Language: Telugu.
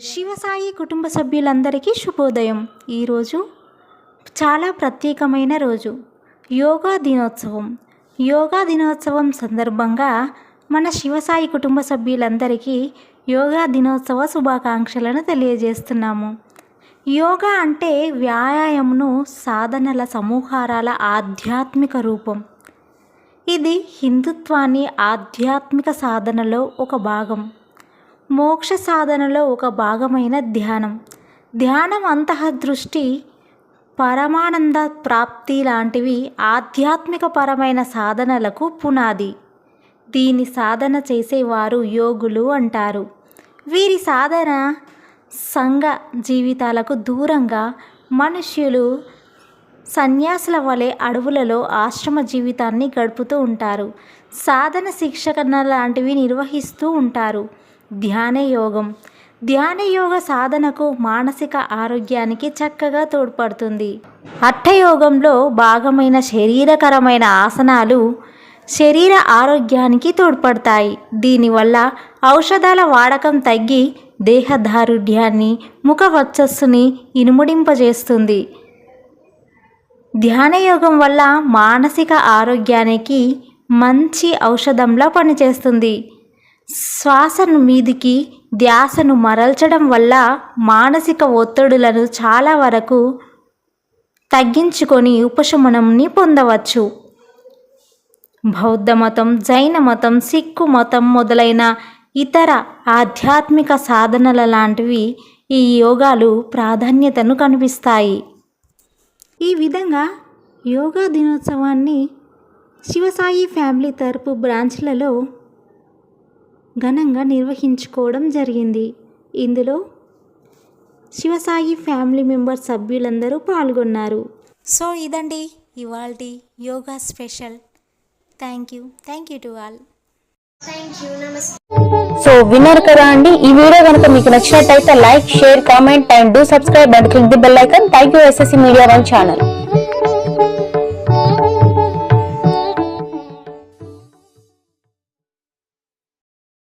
శివసాయి కుటుంబ సభ్యులందరికీ శుభోదయం. ఈరోజు చాలా ప్రత్యేకమైన రోజు. యోగా దినోత్సవం. యోగా దినోత్సవం సందర్భంగా మన శివసాయి కుటుంబ సభ్యులందరికీ యోగా దినోత్సవ శుభాకాంక్షలను తెలియజేస్తున్నాము. యోగా అంటే వ్యాయామంను సాధనల సమూహారాల ఆధ్యాత్మిక రూపం. ఇది హిందుత్వాన్ని ఆధ్యాత్మిక సాధనలో ఒక భాగం. మోక్ష సాధనలో ఒక భాగమైన ధ్యానం. ధ్యానం అంతఃదృష్టి పరమానంద ప్రాప్తి లాంటివి ఆధ్యాత్మిక పరమైన సాధనలకు పునాది. దీని సాధన చేసేవారు యోగులు అంటారు. వీరి సాధన సంఘ జీవితాలకు దూరంగా మనుష్యులు సన్యాసుల వలె అడవులలో ఆశ్రమ జీవితాన్ని గడుపుతూ ఉంటారు. సాధన శిక్షణ లాంటివి నిర్వహిస్తూ ఉంటారు. ధ్యాన యోగం సాధనకు మానసిక ఆరోగ్యానికి చక్కగా తోడ్పడుతుంది. అట్టయోగంలో భాగమైన శరీరకరమైన ఆసనాలు శరీర ఆరోగ్యానికి తోడ్పడతాయి. దీనివల్ల ఔషధాల వాడకం తగ్గి దేహదారుఢ్యాన్ని ముఖ వర్చస్సుని ఇనుముడింపజేస్తుంది. ధ్యానయోగం వల్ల మానసిక ఆరోగ్యానికి మంచి ఔషధంలా పనిచేస్తుంది. శ్వాసను మీదికి ధ్యాసను మరల్చడం వల్ల మానసిక ఒత్తిడులను చాలా వరకు తగ్గించుకొని ఉపశమనంని పొందవచ్చు. బౌద్ధ మతం జైన మతం సిక్కు మతం మొదలైన ఇతర ఆధ్యాత్మిక సాధనల లాంటివి ఈ యోగాలు ప్రాధాన్యతను కనిపిస్తాయి. ఈ విధంగా యోగా దినోత్సవాన్ని శివసాయి ఫ్యామిలీ తరపు బ్రాంచ్లలో ఘనంగా నిర్వహించుకోవడం జరిగింది. ఇందులో శివసాయి ఫ్యామిలీ మెంబర్ సభ్యులందరూ పాల్గొన్నారు. సో ఇదండి ఇవాళ yoga special. Thank you. Thank you to all. So విన్నారు కదా అండి ఈ వీడియో కనుక మీకు నచ్చినట్టయితే like share comment and do subscribe and click the bell icon. Thank you SSC media one channel.